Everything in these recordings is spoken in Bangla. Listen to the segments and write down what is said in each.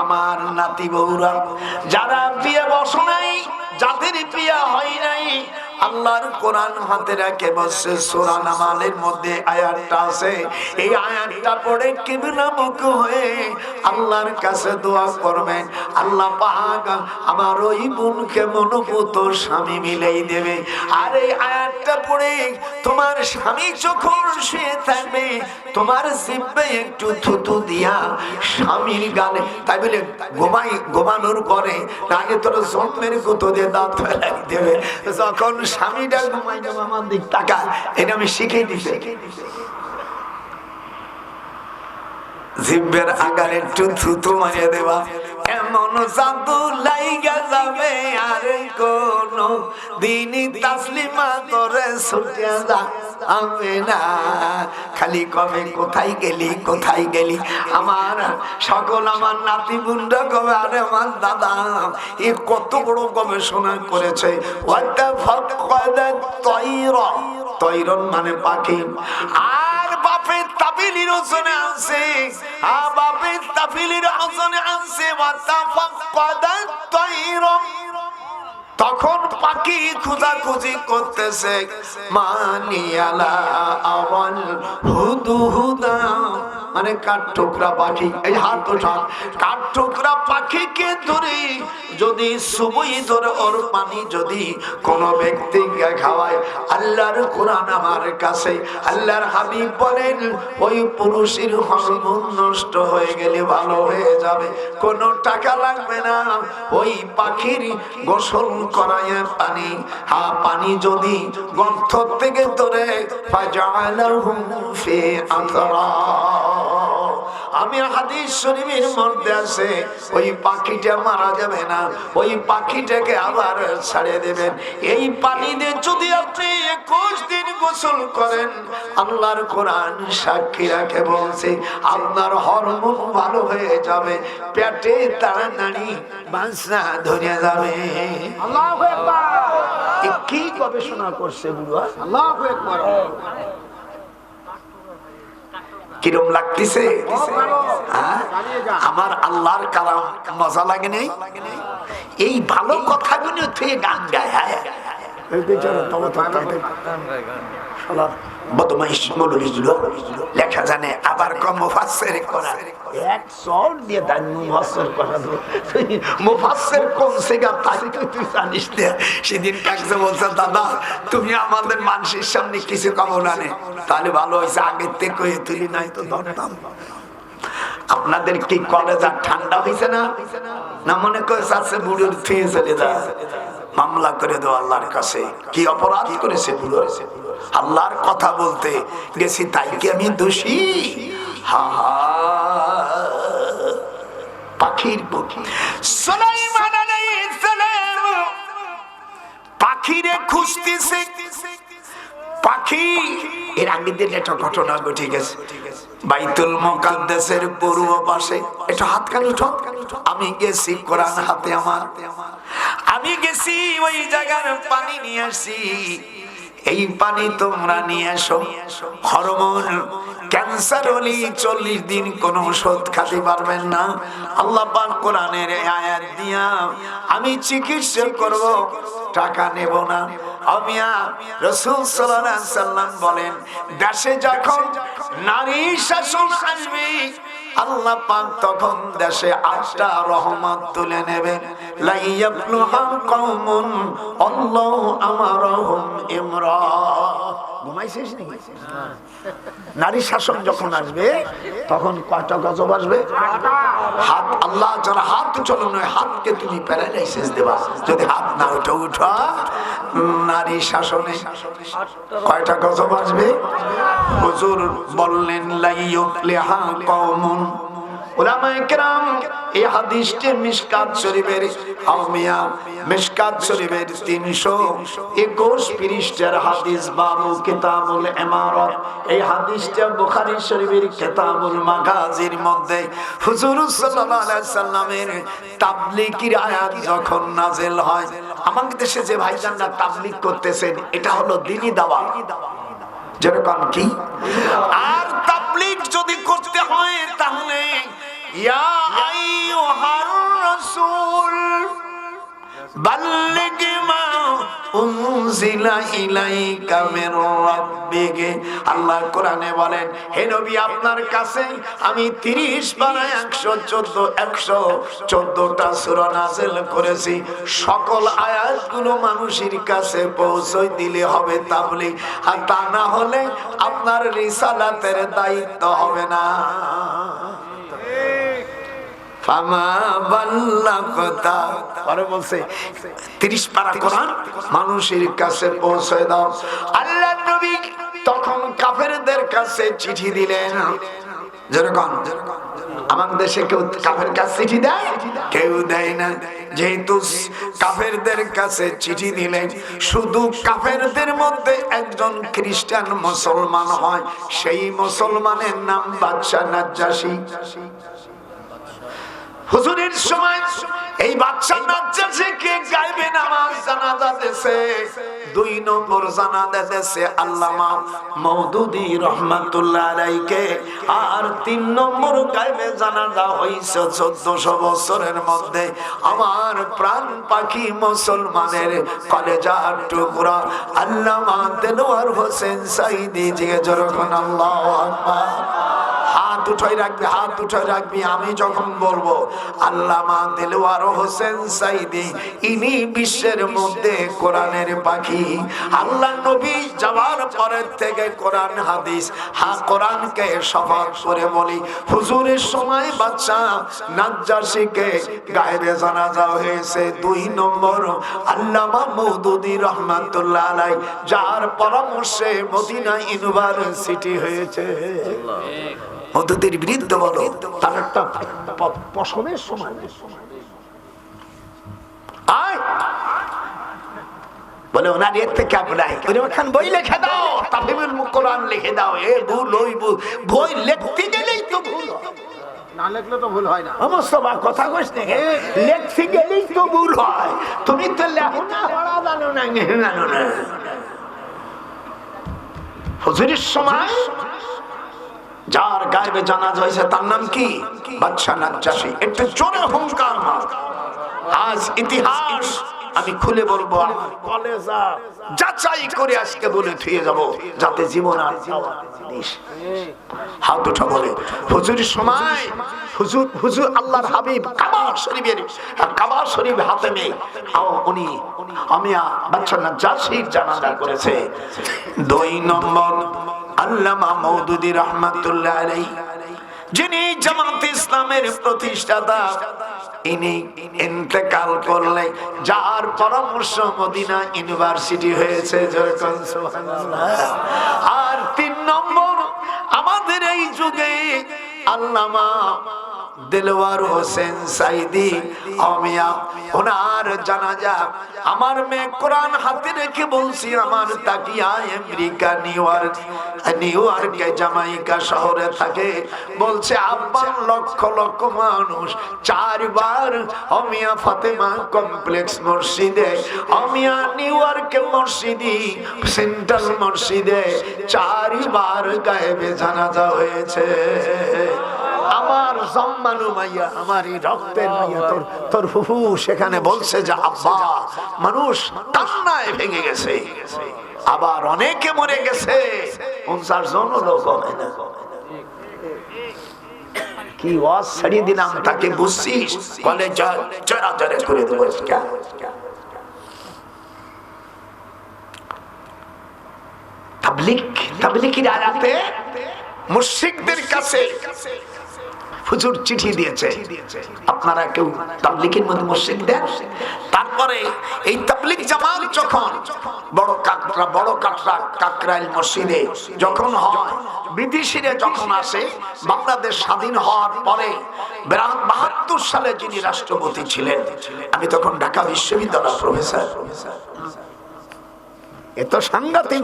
আমার নাতি বউরা যারা বিয়ে বস নাই যাদের বিয়ে হয় নাই আল্লাহর কোরআন হাতে রেখে বসে সোরা নামালের মধ্যে আয়াতটা আছে। এই আয়াতটা পড়ে কিবলামুখ হয়ে আল্লাহর কাছে দোয়া করবেন। আল্লাহ পাক আমার ওই বোনকে মনোভূত স্বামী মিলেই দেবে। আর এই আয়াতটা পড়ে তোমার স্বামী যখন শুয়ে থাকবে, তোমার জিব্বে একটু থুতু দিয়া স্বামীর গানে তাই বলে গোমাই ঘুমানোর পরে আগে তোর জন্মের গুতো দিয়ে দাঁত ফেলাই দেবে। যখন স্বামীটা ঘুমাই যাব আমার দিক টাকা। এটা আমি শিখে দিছি। জিব্বের আকারে একটু থুতু মারিয়ে দেবা। এমন লাইগা যাবে আর কোন দিনই তাসলিমা তোরে যা খালি কবে কোথায় গেলি কোথায় গেলি? আমার সকল আমার নাতি বুন্ডা কবে আরে আমার দাদা, এ কত বড় গবেষণা করেছে। তৈরন মানে পাখি। আর বাপের তাবিলির ওজনে আছে আ বাপের তাবিলির ওজনে আছে তখন পাখি খুঁজাখুঁজি করতেছে মানিয়ালা আওয়াল হুদু হুদা মানে কাঠ ঠোকরা পাখি? এই হাত ওঠা কাঠ ঠোকরা পাখিকে ধরে যদি সুবই ধরে ওর পানি যদি কোন ব্যক্তিকে খাওয়ায়, আল্লাহর কোরআন আমার কাছে। আল্লাহর হাবিব বলেন, ওই পুরুষের হরমোন নষ্ট হয়ে গেলে ভালো হয়ে যাবে। কোনো টাকা লাগবে না। ওই পাখির গোসল করায় পানি। হা পানি যদি গর্থ থেকে ধরে ফাজালাহু ফি আতরা। আমি হাদিস শরীফের মধ্যে আছে, ওই পাখিটা মারা যাবে না, ওই পাখিটাকে আবার ছাড়িয়ে দেবেন। এই পানি দিয়ে যদি আপনি একুশ দিন গোসল করেন, আল্লাহর কোরআন সাক্ষী রাখে বলছে, আপনার হরমোন ভালো হয়ে যাবে, পেটে তাড়াতাড়ি বাসা ধরে যাবে। কি গবেষণা করছে বুড়া, আল্লাহু কিরম লাগতেছে? আমার আল্লাহর কালাম মজা লাগে নেই এই ভালো কথাগুলো থেকে গান গায় হ্যাঁ? তুমি আমাদের মানুষের সামনে কিছু তাহলে ভালো হয়েছে, আগের থেকে নাই তো ধরতাম। আপনাদের কি কলেজ আর ঠান্ডা হয়েছে না? মনে করে বুড়োর থুয়ে চলে যা মামলা করে দেও আল্লাহর কাছে। কি অপরাধ করেছে বুড়ো? আল্লাহর কথা বলতে গেছি, তাই কি আমি দোষী? হা পাখির পাখি, এর হাত আমি গেছি কোরআন হাতে আমার। আমি গেছি ওই জায়গার পানি নিয়ে আসি এই পানি তোমরা নিয়ে এসো। হরমোন, ক্যান্সার হলে চল্লিশ দিন কোন ওষুধ খাতে পারবেন না। আল্লাহ কোরআনের আয়াত দিয়া আমি চিকিৎসা করব, টাকা নেব না। বলেন, দেশে যখন নারী শাসন আসবে আল্লাহ পাক তখন দেশে আটটা রহমত তুলে নেবেন লাইয়াফলুহা কওমুন আল্লাহু আমারহুম ইমরা ঘুমাইছিস নাকি? নারী শাসন যখন আসবে, তখন কয়টা গজব আসবে? হাত, আল্লাহ যারা হাত চলো নয়, হাতকে তুমি প্যারালাইসিস দেবা। যদি হাত না উঠে, উঠা। নারী শাসনে কয়টা গজব আসবে? হুজুর বললেন লাইয়ুফলিহা কওমুন। ওলামায়ে কেরাম এই হাদিসটি মিশকাত শরীফের আলমিয়া মিশকাত শরীফের 321 পৃষ্ঠার হাদিস, বাবু কিতাবুল ইমারত। এই হাদিসটা বুখারী শরীফের কিতাবুল মাগাজির মধ্যে হুজুর সাল্লাল্লাহু আলাইহি সাল্লামের তাবলীগের আয়াত যখন নাযিল হয় আমাদের দেশে যে ভাইজানরা তাবলীগ করতেছেন, এটা হলো দ্বীনি দাওয়া। যেরকম কি? আর তাবলীগ যদি করতে হয়, তাহলে ইয়া আইয়ুহা বাল্লিগ মা উনজিলা ইলাইকা মির রাব্বিকে আল্লাহ কোরআনে বলেন, হে নবী, আপনার কাছে আমি 30 পারা 114 114টা সূরা নাযিল করেছি। সকল আয়াতগুলো মানুষের কাছে পৌঁছে দিলে হবে তাবলীগ, আর তা না হলে আপনার রিসালাতের দায়িত্ব হবে না। পরে বলছে 30 পারা কোরআন মানুষের কাছে পৌঁছে দাও। আল্লাহ নবী তখন কাফেরদের কাছে চিঠি দিলেন। যেরকম আমার দেশে কেউ কাফের কাছে চিঠি দেয় কেউ দেয় না। যেহেতু কাফেরদের কাছে চিঠি দিলেন শুধু কাফেরদের মধ্যে একজন খ্রিস্টান মুসলমান হয় সেই মুসলমানের নাম বাদশাহ নাজ্জাসী। হুজুরের সময় এই বাচ্চা নাচছে কে গাইবে নামাজ জানাজা দেশে? দুই নম্বর জানাজা দেশে আল্লামা মওদুদি রহমাতুল্লাহ আলাইকে। আর তিন নম্বর গাইবে জানাজা হইছে 1400 বছরের মধ্যে। আমার প্রাণ পাখি মুসলমানের কলেজার টুকরা আল্লামা দেলোয়ার হোসেন সাইদি যে যখন আল্লাহু আকবার। উঠাই রাখবি, হাত উঠাই রাখবি, আমি যখন বলব, আল্লামা দেলোয়ার হোসেন সাইদি, ইনি বিশ্বের মধ্যে কোরআনের পাখি। আল্লাহ নবী যাওয়ার পরের থেকে কোরআন হাদিস, হা, কোরআনকে শপথ করে বলি, হুজুরের সময় বাচ্চা নাজ্জাসীকে গায়েবে জানাজা হয়েছে দুই নম্বর আল্লামা মৌদুদি রহমাতুল্লাহ আলাই যার পরামর্শে মদিনা ইউনিভার্সিটি হয়েছে। মধুদের বিরুদ্ধে বলো। তার একটা পশমের সময়। আয়। বলে ওনার এর থেকে বই লিখে দাও লিখে দাও। এ ভুল ওই ভুল। বই লিখতে গেলেই তো ভুল না লিখলে তো ভুল হয় না। কথা কইস না। লিখতে গেলেই তো ভুল হয়। তুমি তো লেখো না। পড়া জানো না। জানো না। হুজুরের সময় যার গায়েবে জানা হয়েছে, তার নাম কি? বাদশা নাজ্জাসী একটু জোরে হুঙ্কার মার। আজ ইতিহাস আমি খুলে বলব যাচাই করে আজকে বলে থুয়ে যাব, যাতে জীবন আর। হাত উঠা বলে, হুজুর সময় হুজুর হুজুর, আল্লাহর হাবিব শরীফ হাতে নেই উনি আমিয়া বাচ্চা নাজ্জাসীর জানাজা করেছে। দুই নম্বর, আল্লামা মৌদুদি রহমাতুল্লাহ আলাই যিনি জামাত ইসলামের প্রতিষ্ঠাতা, ইনি ইন্তেকাল করলে যার পরামর্শ মদিনা ইউনিভার্সিটি হয়েছে আর তিন নম্বর, আমাদের এই যুগে আল্লামা দেলোয়ার হোসেন সাইদি অমিয়া ওনার জানাজা। আমার মেয়ে কোরআন হাতে রেখে বলছি, আমার তাকিয়া আমেরিকা, নিউ ইয়র্ক, নিউ ইয়র্কে, জামাইকা শহরে থাকে। বলছে, আব্বা লক্ষ লক্ষ মানুষ, চারবার অমিয়া ফাতেমা কমপ্লেক্স মসজিদে, অমিয়া নিউ ইয়র্কে মসজিদি সেন্ট্রাল মসজিদে, চারবার গায়েবে জানাজা হয়েছে। আমার জম্মানু মাইয়া, আমার এই রক্তের মাইয়া, তোর তোর ফুফু সেখানে বলছে যে, আব্বা, মানুষ কান্নায় ভেঙে গেছে, আবার অনেকে মরে গেছে, পঞ্চাশ জন লোক হয় না। কি ওয়াজ ছাড়িয়ে দিলাম, তাকে বুঝছিস? চড়া চড়ে করে দেবো তাবলিক কাছে হুজুর চিঠি দিয়েছে। আপনারা কেউ তাবলিকের মধ্যে মুশরিক দেন? তারপরে এই তাবলিক জামাত যখন বড় কাকরা বড় কাকরা কাকরাইল মসজিদে যখন হয়, বিদেশিরা যখন আসে, বাংলাদেশ স্বাধীন হওয়ার পরে বাহাত্তর সালে যিনি রাষ্ট্রপতি ছিলেন, আমি তখন ঢাকা বিশ্ববিদ্যালয় প্রফেসর। এত সাংঘাতিক।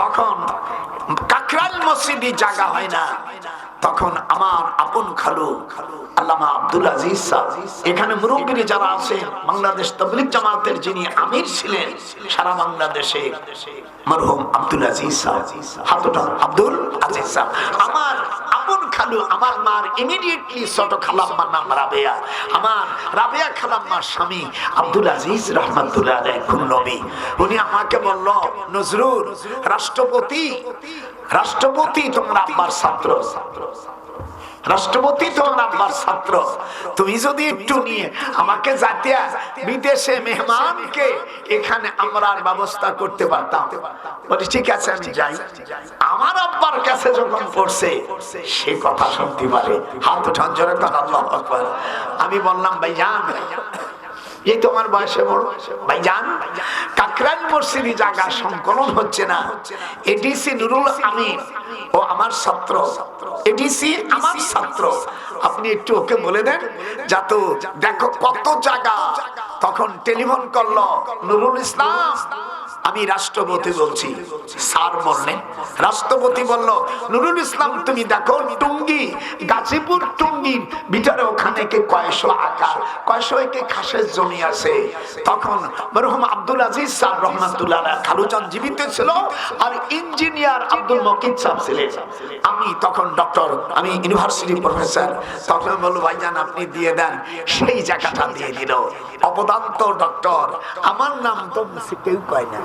তখন কাকরাল মসজিদে জায়গা হয় না। তখন আমার আপন খালু, আল্লামা আব্দুল আজিজ এখানে মুরব্বী যারা আছে, বাংলাদেশ তবলিক জামাতের যিনি আমির ছিলেন, সারা বাংলাদেশে মরহুম আব্দুল আজিজ আব্দুল আজিজ আমার খালু, আমার মার ইমিডিয়েটলি ছোট খালাম্মার নাম রাবেয়া। আমার রাবেয়া খালাম্মার স্বামী আব্দুল আজিজ রহমতুল্লাহ নবী। উনি আমাকে বলল, নজরুল, রাষ্ট্রপতি রাষ্ট্রপতি তোমার আব্বার ছাত্র ছাত্র। রাষ্ট্রপতি তোমার আব্বার ছাত্র। তুমি যদি একটু নিয়ে আমাকে জাতিয়া, বিদেশে মেহমানকে এখানে আমরা ব্যবস্থা করতে পারতাম। বলি, ঠিক আছে, আমি যাই। আমার আব্বার কাছে যখন পড়ছে, সে কথা শুনতে পারে। হাত উঠান, জোরে আল্লাহ আকবার। আমি বললাম ভাই যান এই তোমার বয়সে বড়? ভাইজান, কাকরাইল মসজিদি জায়গা সংকলন হচ্ছে না। এডিসি নুরুল আমিন ও আমার ছাত্র এডিসি আমার ছাত্র। আপনি একটু ওকে বলে দেন, যাতে দেখো কত জায়গা। তখন টেলিফোন করল, নুরুল ইসলাম, আমি রাষ্ট্রপতি বলছি। স্যার বললেন, রাষ্ট্রপতি বলল, নুরুল ইসলাম, তুমি দেখো টুঙ্গি, গাজীপুর টুঙ্গির ভিতরে ওখানে কে কয়শো আকার, কয়শো একে খাসের জমি আছে। তখন মরহুম আব্দুল আজিজ সাহ রহমাতুল্লাহ খালুজান জীবিত ছিল, আর ইঞ্জিনিয়ার আব্দুল মকিদ ছিলেন। আমি তখন ডক্টর, আমি ইউনিভার্সিটি প্রফেসর। তখন বলল, ভাইজান, আপনি দিয়ে দেন। সেই জায়গাটা দিয়ে দিল। অবদান্ত ডক্টর। আমার নাম তো কেউ কয় না।